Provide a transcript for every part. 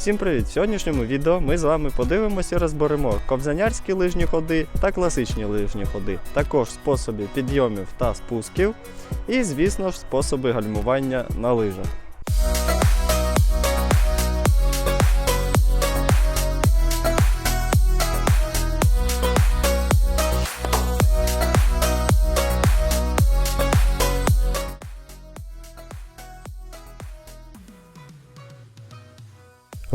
Всім привіт! В сьогоднішньому відео ми з вами подивимося і розберемо ковзанярські лижні ходи та класичні лижні ходи, також способи підйомів та спусків, і, звісно ж, способи гальмування на лижах.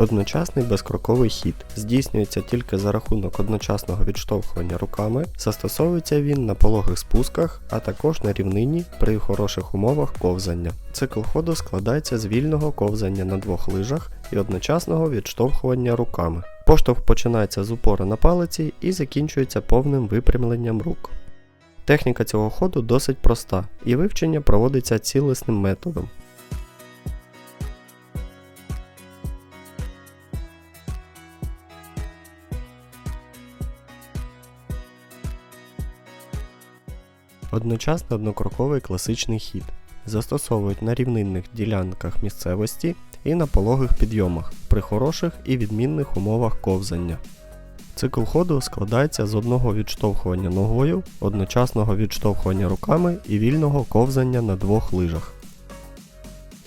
Одночасний безкроковий хід здійснюється тільки за рахунок одночасного відштовхування руками, застосовується він на пологих спусках, а також на рівнині при хороших умовах ковзання. Цикл ходу складається з вільного ковзання на двох лижах і одночасного відштовхування руками. Поштовх починається з упора на палиці і закінчується повним випрямленням рук. Техніка цього ходу досить проста, і вивчення проводиться цілісним методом. Одночасно однокроковий класичний хід. Застосовують на рівнинних ділянках місцевості і на пологих підйомах при хороших і відмінних умовах ковзання. Цикл ходу складається з одного відштовхування ногою, одночасного відштовхування руками і вільного ковзання на двох лижах.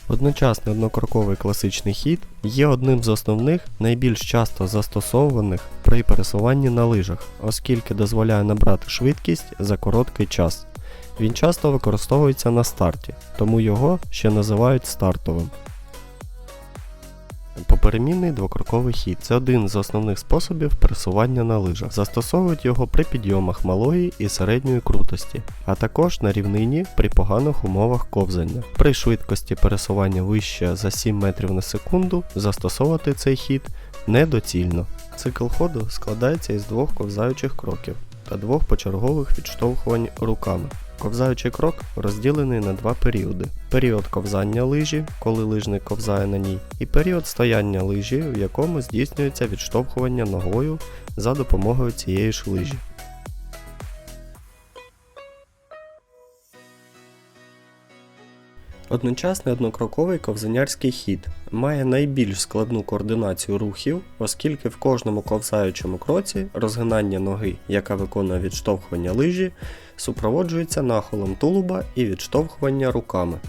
Одночасний однокроковий класичний хід є одним з основних найбільш часто застосовуваних при пересуванні на лижах, оскільки дозволяє набрати швидкість за короткий час. Він часто використовується на старті, тому його ще називають стартовим. Поперемінний двокроковий хід це один з основних способів пересування на лижах. Застосовують його при підйомах малої і середньої крутості, а також на рівнині при поганих умовах ковзання. При швидкості пересування вище за 7 метрів на секунду застосовувати цей хід недоцільно. Цикл ходу складається із двох ковзаючих кроків та двох почергових відштовхувань руками. Ковзаючий крок розділений на два періоди: період ковзання лижі, коли лижник ковзає на ній, і період стояння лижі, в якому здійснюється відштовхування ногою за допомогою цієї ж лижі. Одночасний однокроковий ковзанярський хід має найбільш складну координацію рухів, оскільки в кожному ковзаючому кроці розгинання ноги, яка виконує відштовхування лижі, супроводжується нахилом тулуба і відштовхування руками.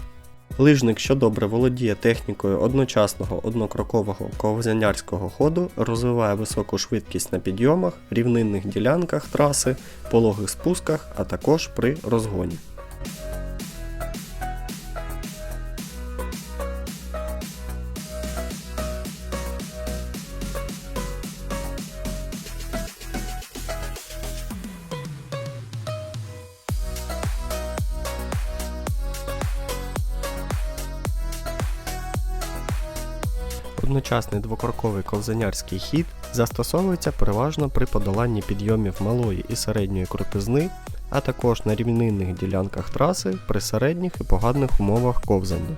Лижник, що добре володіє технікою одночасного однокрокового ковзанярського ходу, розвиває високу швидкість на підйомах, рівнинних ділянках траси, пологих спусках, а також при розгоні. Одночасний двокроковий ковзанярський хід застосовується переважно при подоланні підйомів малої і середньої крутизни, а також на рівнинних ділянках траси при середніх і поганих умовах ковзання.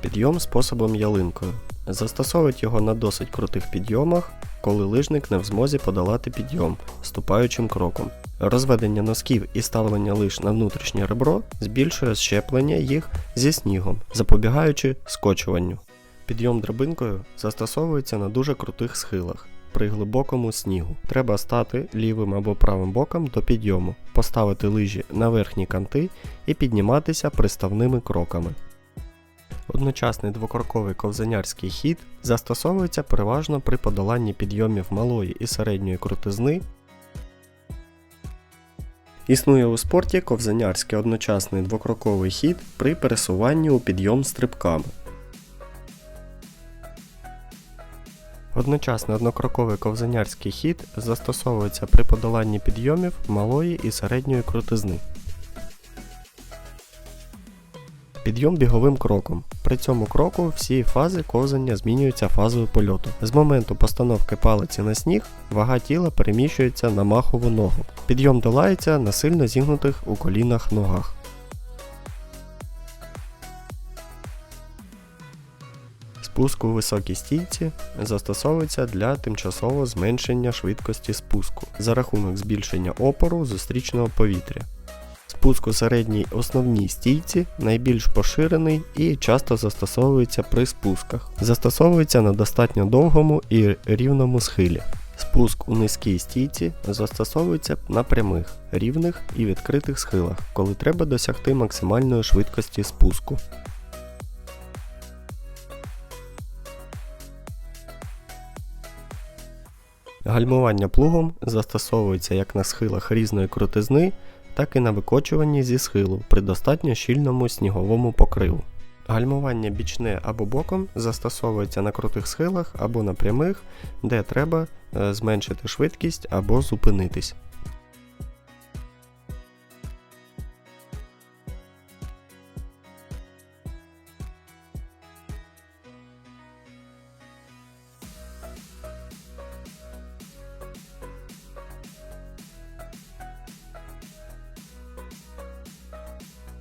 Підйом способом ялинкою. Застосовують його на досить крутих підйомах, коли лижник не в змозі подолати підйом ступаючим кроком. Розведення носків і ставлення лиж на внутрішнє ребро збільшує щеплення їх зі снігом, запобігаючи скочуванню. Підйом драбинкою застосовується на дуже крутих схилах. При глибокому снігу треба стати лівим або правим боком до підйому, поставити лижі на верхні канти і підніматися приставними кроками. Одночасний двокроковий ковзанярський хід застосовується переважно при подоланні підйомів малої і середньої крутизни. Існує у спорті ковзанярський одночасний двокроковий хід при пересуванні у підйом стрибками. Одночасний однокроковий ковзанярський хід застосовується при подоланні підйомів малої і середньої крутизни. Підйом біговим кроком. При цьому кроку всі фази ковзання змінюються фазою польоту. З моменту постановки палиці на сніг вага тіла переміщується на махову ногу. Підйом долається на сильно зігнутих у колінах ногах. Спуск у високій стійці застосовується для тимчасового зменшення швидкості спуску за рахунок збільшення опору зустрічного повітря. Спуск у середній основній стійці найбільш поширений і часто застосовується при спусках. Застосовується на достатньо довгому і рівному схилі. Спуск у низькій стійці застосовується на прямих, рівних і відкритих схилах, коли треба досягти максимальної швидкості спуску. Гальмування плугом застосовується як на схилах різної крутизни, так і на викочуванні зі схилу при достатньо щільному сніговому покриву. Гальмування бічне або боком застосовується на крутих схилах або на прямих, де треба е, зменшити швидкість або зупинитись.